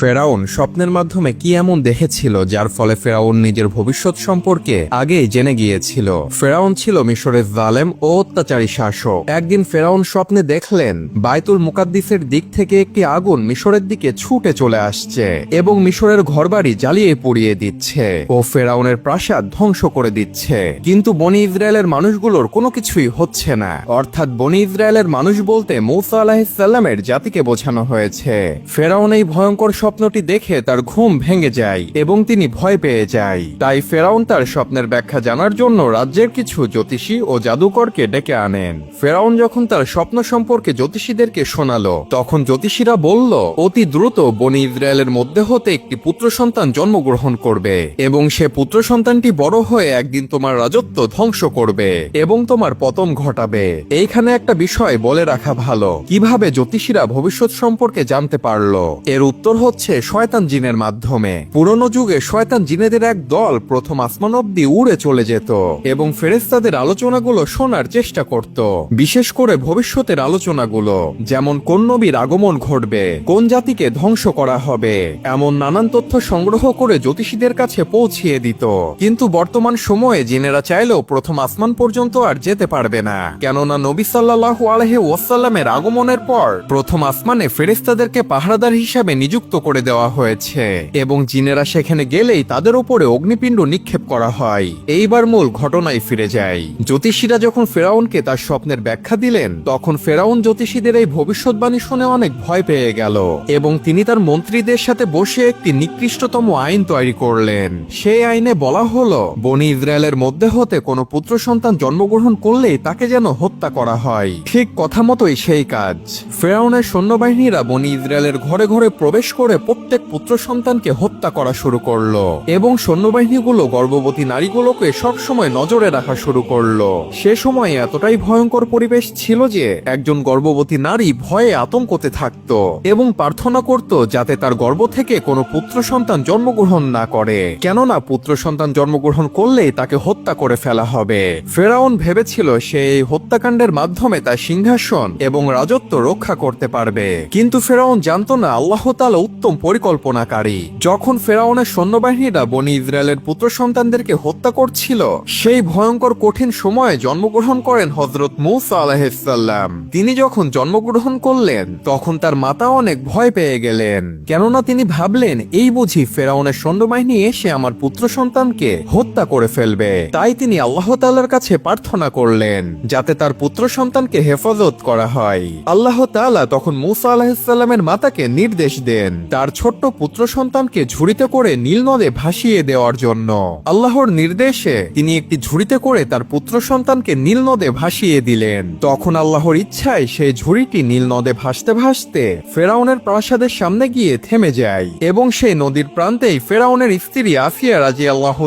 ফেরাউন স্বপ্নের মাধ্যমে কি এমন দেখেছিল যার ফলে ফেরাউন নিজের ভবিষ্যৎ সম্পর্কে আগেই জেনে গিয়েছিল? ফেরাউন ছিল মিশরের জালেম ও অত্যাচারী শাসক। একদিন ফেরাউন স্বপ্নে দেখলেন, বাইতুল মুকাদ্দিসের দিক থেকে একটি আগুন মিশরের দিকে ছুটে চলে আসছে এবং মিশরের ঘরবাড়ি জ্বালিয়ে পুড়িয়ে দিচ্ছে ও ফেরাউনের প্রাসাদ ধ্বংস করে দিচ্ছে। কিন্তু বনি ইসরায়েলের মানুষগুলোর কোনো কিছুই হচ্ছে না। অর্থাৎ বনি ইসরায়েলের মানুষ বলতে মৌসা আলাহিসাল্লামের জাতিকে বোঝানো হয়েছে। ফেরাউন এই ভয়ঙ্কর স্বপ্নটি দেখে তার ঘুম ভেঙে যায় এবং তিনি ভয় পেয়ে যায়। তাই ফেরাউন তার স্বপ্নের ব্যাখ্যা জানার জন্য রাজ্যের কিছু জ্যোতিষী ও জাদুকরকে ডেকে আনেন। ফেরাউন যখন তার স্বপ্ন সম্পর্কে জ্যোতিষীদেরকে শোনালো, তখন জ্যোতিষীরা বলল, অতি দ্রুত বনি ইসরায়েলের মধ্যে হতে একটি পুত্র সন্তান জন্মগ্রহণ করবে এবং সে পুত্র সন্তানটি বড় হয়ে একদিন তোমার রাজত্ব ধ্বংস করবে এবং তোমার পতন ঘটাবে। এইখানে একটা বিষয় বলে রাখা ভালো। কীভাবে জ্যোতিষীরা ভবিষ্যৎ সম্পর্কে জানতে পারল? এর উত্তর হচ্ছে শয়তান জিনের মাধ্যমে। পুরনো যুগে শয়তান জিনেদের এক দল প্রথম আসমান অব্দি উড়ে চলে যেত এবং ফেরেস্তাদের আলোচনাগুলো শোনার চেষ্টা করত। বিশেষ করে ভবিষ্যতের আলোচনাগুলো, যেমন কোন নবীর আগমন ঘটবে, কোন জাতিকে ধ্বংস করা হবে, এমন নানান তথ্য সংগ্রহ করে জ্যোতিষীদের কাছে পৌঁছিয়ে দিত। কিন্তু বর্তমান সময়ে জিনেরা চাইলেও প্রথম আসমান পর্যন্ত আর যেতে পারবে না। কেননা নবী সাল্লাহ আলহে ওয়াসাল্লামের আগমনের পর প্রথম আসমানে ফেরেস্তাদেরকে পাহারাদার হিসাবে নিযুক্ত করে দেওয়া হয়েছে। এবং জিনেরা সেখানে গেলেই তাদের উপরে অগ্নিপিণ্ড নিক্ষেপ করা হয়। এইবার মূল ঘটনায় ফিরে যায় জ্যোতিষীরা যখন ফেরাউনকে তার স্বপ্নের ব্যাখ্যা দিলেন, তখন ফেরাউন জ্যোতিষীদের এই ভবিষ্যৎবাণী শুনে অনেক ভয় পেয়ে গেল। এবং তিনি তার মন্ত্রীদের সাথে বসে একটি নিকৃষ্টতম আইন তৈরি করলেন। সেই আইনে বলা হলো, বনি ইসরায়েলের মধ্যে হতে কোনো পুত্র সন্তান জন্মগ্রহণ করলেই তাকে যেন হত্যা করা হয়। ঠিক কথা মতোই সেই কাজ। ফেরাউনের সৈন্যবাহিনীরা বনি ইসরায়েলের ঘরে ঘরে প্রবেশ করে প্রত্যেক পুত্র সন্তানকে হত্যা করা শুরু করল এবং সৈন্যবাহিনীগুলো গর্ভবতী নারীগুলোকে সবসময় নজরে রাখা শুরু করল। সে সময় এতটাই ভয়ঙ্কর পরিবেশ ছিল যে একজন গর্ভবতী নারী ভয়ে আতঙ্কতে থাকত এবং প্রার্থনা করত যাতে তার গর্ভ থেকে কোনো পুত্র সন্তান জন্মগ্রহণ না করে। কেননা পুত্র সন্তান জন্মগ্রহণ করলেই তাকে হত্যা করে ফেলা হবে। ফেরাউন ভেবেছিল সে এই হত্যাকাণ্ডের মাধ্যমে তার সিংহাসন এবং রাজত্ব রক্ষা করতে পারবে। কিন্তু ফেরাউন জানতো না, আল্লাহ তালা উত্তম পরিকল্পনাকারী। যখন ফেরাউনের সৈন্যবাহিনীরা বনি ইসরায়েলের পুত্র সন্তানদেরকে হত্যা করছিল, সেই ভয়ঙ্কর কঠিন সময়ে জন্মগ্রহণ করেন হজরত মৌসা আলাহিসাল্লাম তিনি যখন জন্মগ্রহণ করলেন, তখন তার মাতা অনেক ভয় পেয়ে গেলেন। কেননা তিনি ভাবলেন, এই বুঝি ফেরাউনের সৈন্যবাহিনী এসে আমার পুত্র সন্তানকে হত্যা করে ফেলবে। তাই তিনি আল্লাহ তাল্লার কাছে প্রার্থনা করলেন, যাতে তার পুত্র সন্তানকে হেফাজত করা হয়। আল্লাহ তাআলা তখন মুসা আলাহিসাল্লামের মাতাকে নির্দেশ দেন। তার ছোট্ট পুত্র সন্তানকে ঝুড়িতে করে নীল নদে ভাসিয়ে দেওয়ার জন্য। আল্লাহর নির্দেশে তিনি একটি ঝুড়িতে করে তার পুত্র সন্তানকে নীল নদে ভাসিয়ে দিলেন। তখন আল্লাহর ইচ্ছায় সেই ঝুড়িটি নীল নদে ভাসতে ভাসতে ফেরাউনের প্রাসাদের সামনে গিয়ে থেমে যায় এবং সেই নদীর প্রান্তেই ফেরাউনের স্ত্রী আসিয়া রাজি আল্লাহ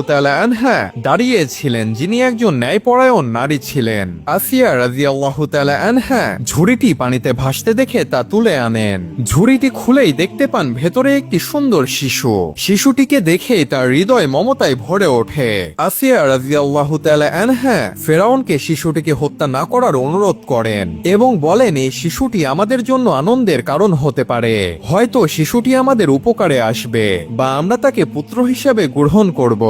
আনহা দাঁড়িয়েছিলেন, যিনি একজন ন্যায়পরায়ণ নারী ছিলেন। আসিয়া রাজি আল্লাহ আনহা ঝুড়িটি পানিতে ভাসতে দেখে তা তুলে আনেন। ঝুড়িটি খুলেই দেখতে পান ভেতরে একটি সুন্দর শিশু। শিশুটিকে দেখে তার হৃদয় মমতায় ভরে ওঠে। আসিয়া রাজি আল্লাহ আনহা ফেরাউনকে শিশুটিকে হত্যা না করার অনুরোধ করেন এবং বলেন, এই শিশুটি আমাদের জন্য আনন্দের কারণ হতে পারে। হয়তো শিশুটি আমাদের উপকারে আসবে বা আমরা তাকে পুত্র হিসেবে গ্রহণ করব।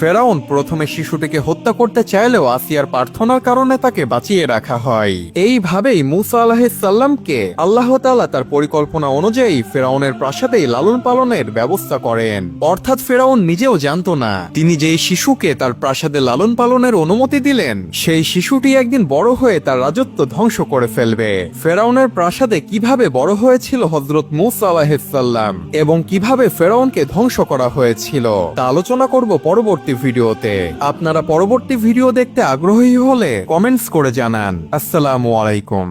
ফেরাউন প্রথমে শিশুটিকে হত্যা করতে চাইলেও আসিয়ার প্রার্থনার কারণে তাকে বাঁচিয়ে রাখা হয়। এইভাবেই মুসা আলাহিসাল্লামকে আল্লাহ তাআলা তার পরিকল্পনা অনুযায়ী ফেরাউনের প্রাসাদেই লালন পালনের ব্যবস্থা করেন। অর্থাৎ ফেরাউন নিজেও জানতো না। তিনি যেই শিশুকে তার প্রাসাদে লালন পালনের অনুমতি দিলেন, সেই শিশুটি একদিন বড় হয়ে তার রাজত্ব ধ্বংস করে ফেলবে। ফেরাউনের প্রাসাদে কীভাবে বড় হয়েছিল হজরত মুসা আলাহিসাল্লাম এবং কীভাবে ফেরাউনকে ধ্বংস করা হয়েছিল, তা আলোচনা করব পরবর্তী ভিডিওতে। আপনারা পরবর্তী ভিডিও দেখতে আগ্রহী হলে কমেন্টস করে জানান। আসসালামু আলাইকুম।